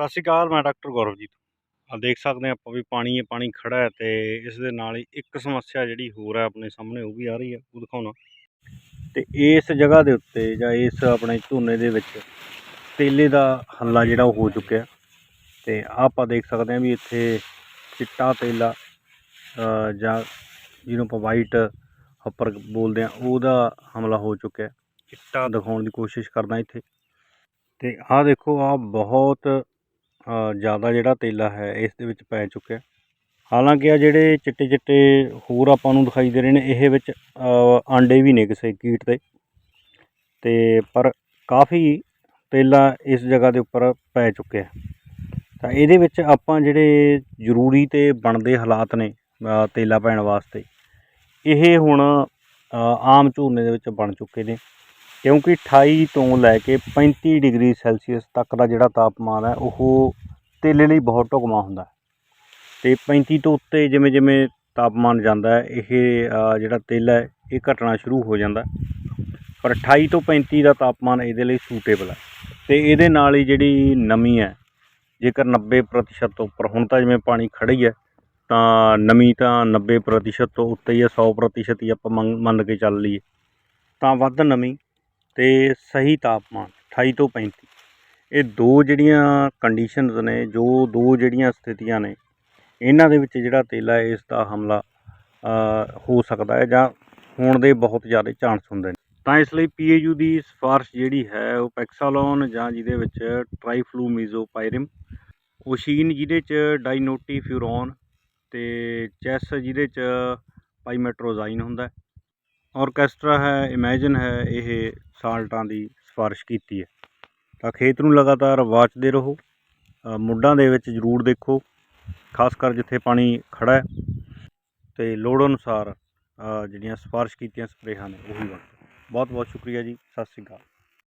ਸਤਿ ਸ਼੍ਰੀ ਅਕਾਲ ਮੈਂ ਡਾਕਟਰ ਗੌਰਵਜੀਤ। ਆ ਦੇਖ ਸਕਦੇ ਹਾਂ ਆਪਾਂ ਵੀ ਪਾਣੀ ਹੈ ਪਾਣੀ ਖੜਾ ਹੈ ਤੇ ਇਸ ਦੇ ਨਾਲ ਹੀ ਇੱਕ ਸਮੱਸਿਆ ਜਿਹੜੀ ਹੋਰ ਹੈ ਆਪਣੇ ਸਾਹਮਣੇ ਉਹ ਵੀ ਆ ਰਹੀ ਹੈ ਉਹ ਦਿਖਾਉਣਾ। ਤੇ ਇਸ ਜਗ੍ਹਾ ਦੇ ਉੱਤੇ ਜਾਂ ਇਸ ਆਪਣੇ ਝੋਨੇ ਦੇ ਵਿੱਚ ਤੇਲੇ ਦਾ ਹੱਲਾ ਜਿਹੜਾ ਉਹ ਹੋ ਚੁੱਕਿਆ ਤੇ ਆਪਾਂ ਦੇਖ ਸਕਦੇ ਹਾਂ ਵੀ ਇੱਥੇ ਚਿੱਟਾ ਤੇਲਾ ਜਾਂ ਜਿਹਨੂੰ ਆਪਾਂ ਵਾਈਟ ਹੱਪਰ ਬੋਲਦੇ ਆ ਉਹਦਾ ਹਮਲਾ ਹੋ ਚੁੱਕਿਆ ਚਿੱਟਾ ਦਿਖਾਉਣ ਦੀ ਕੋਸ਼ਿਸ਼ ਕਰਦਾ ਇੱਥੇ। ਤੇ ਆਹ ਦੇਖੋ ਆਹ ਬਹੁਤ ਜ਼ਿਆਦਾ ਜਿਹੜਾ ਤੇਲਾ ਹੈ, ਇਸ ਦੇ ਵਿੱਚ ਪੈ ਚੁੱਕਿਆ ਹਾਲਾਂਕਿ ਆ ਜਿਹੜੇ ਚਿੱਟੇ ਚਿੱਟੇ ਹੋਰ ਆਪਾਂ ਨੂੰ ਦਿਖਾਈ ਦੇ ਰਹੇ ਨੇ, ਇਹ ਵਿੱਚ ਆਂਡੇ ਵੀ ਨੇ ਕਿਸੇ ਕੀਟ ਦੇ। ਤੇ ਪਰ ਕਾਫੀ ਤੇਲਾ ਇਸ ਜਗ੍ਹਾ ਦੇ ਉੱਪਰ ਪੈ ਚੁੱਕਿਆ ਤਾਂ ਇਹਦੇ ਵਿੱਚ ਆਪਾਂ ਜਿਹੜੇ ਜ਼ਰੂਰੀ ਤੇ ਬਣਦੇ ਹਾਲਾਤ ਨੇ ਤੇਲਾ ਪੈਣ ਵਾਸਤੇ, ਇਹ ਹੁਣ ਆਮ ਝੋਨੇ ਦੇ ਵਿੱਚ ਬਣ ਚੁੱਕੇ ਨੇ। ਕਿਉਂਕਿ 28 ਤੋਂ ਲੈ ਕੇ 35 ਡਿਗਰੀ ਸੈਲਸੀਅਸ ਤੱਕ ਦਾ ਜਿਹੜਾ ਤਾਪਮਾਨ ਹੈ, ਉਹ ਤੇਲੇ ਲਈ ਬਹੁਤ ਢੁਕਵਾਂ ਹੁੰਦਾ ਅਤੇ ਤੇ 35 ਤੋਂ ਉੱਤੇ ਜਿਵੇਂ ਜਿਵੇਂ ਤਾਪਮਾਨ ਜਾਂਦਾ ਇਹ ਜਿਹੜਾ ਤੇਲਾ ਹੈ, ਇਹ ਘਟਣਾ ਸ਼ੁਰੂ ਹੋ ਜਾਂਦਾ ਪਰ 28 ਤੋਂ 35 ਦਾ ਤਾਪਮਾਨ ਇਹਦੇ ਲਈ ਸੂਟੇਬਲ ਹੈ। ਤੇ ਇਹਦੇ ਨਾਲ ਹੀ ਜਿਹੜੀ ਨਮੀ ਹੈ, ਜੇਕਰ 90% ਤੋਂ ਉੱਪਰ, ਹੁਣ ਤਾਂ ਜਿਵੇਂ ਪਾਣੀ ਖੜਾ ਹੀ ਹੈ, ਤਾਂ ਨਮੀ ਤਾਂ 90% ਤੋਂ ਉੱਤੇ ਹੀ ਹੈ 100% ਹੀ ਆਪਾਂ ਮੰਨ ਮੰਨ ਕੇ ਚੱਲ ਲਈਏ। ਤਾਂ ਵੱਧ ਨਮੀ ਅਤੇ ਸਹੀ ਤਾਪਮਾਨ 28 ਤੋਂ 35 ਇਹ ਦੋ ਜਿਹੜੀਆਂ ਕੰਡੀਸ਼ਨਸ ਨੇ, ਜੋ ਦੋ ਜਿਹੜੀਆਂ ਸਥਿਤੀਆਂ ਨੇ, ਇਹਨਾਂ ਦੇ ਵਿੱਚ ਜਿਹੜਾ ਤੇਲਾ ਹੈ, ਇਸ ਦਾ ਹਮਲਾ ਹੋ ਸਕਦਾ ਹੈ ਜਾਂ ਹੋਣ ਦੇ ਬਹੁਤ ਜ਼ਿਆਦਾ ਚਾਂਸ ਹੁੰਦੇ ਨੇ। ਤਾਂ ਇਸ ਲਈ ਪੀਏਯੂ ਦੀ ਸਿਫਾਰਿਸ਼ ਜਿਹੜੀ ਹੈ, ਉਹ ਪੈਕਸਾਲੋਨ ਜਾਂ ਜਿਹਦੇ ਵਿੱਚ ਟ੍ਰਾਈਫਲੂਮੀਜ਼ੋਪਾਇਰਿਮ ਓਸ਼ੀਨ ਜਿਹਦੇ ਚ ਡਾਈਨੋਟੀਫਿਊਰੋਨ ਅਤੇ ਚੈਸ ਜਿਹਦੇ ਚ ਪਾਈਮੈਟਰੋਜ਼ਾਈਨ ਹੁੰਦਾ ਔਰਕੈਸਟਰਾ ਹੈ, ਇਮੇਜਿਨ ਹੈ, ਇਹ ਸਾਲਟਾਂ ਦੀ ਸਿਫਾਰਿਸ਼ ਕੀਤੀ ਹੈ। ਤਾਂ ਖੇਤ ਨੂੰ ਲਗਾਤਾਰ ਵਾਚਦੇ ਰਹੋ ਮੁੱਢਾਂ ਦੇ ਵਿੱਚ ਜ਼ਰੂਰ ਦੇਖੋ, ਖਾਸ ਕਰ ਜਿੱਥੇ ਪਾਣੀ ਖੜਾ ਹੈ। ਤੇ ਲੋੜ ਅਨੁਸਾਰ ਜਿਹੜੀਆਂ ਸਿਫਾਰਿਸ਼ ਕੀਤੀਆਂ ਸਪਰੇਹਾਂ ਨੇ, ਉਹੀ ਵਰਤੋ। ਬਹੁਤ ਬਹੁਤ ਸ਼ੁਕਰੀਆ ਜੀ, ਸਤਿ ਸ਼੍ਰੀ ਅਕਾਲ।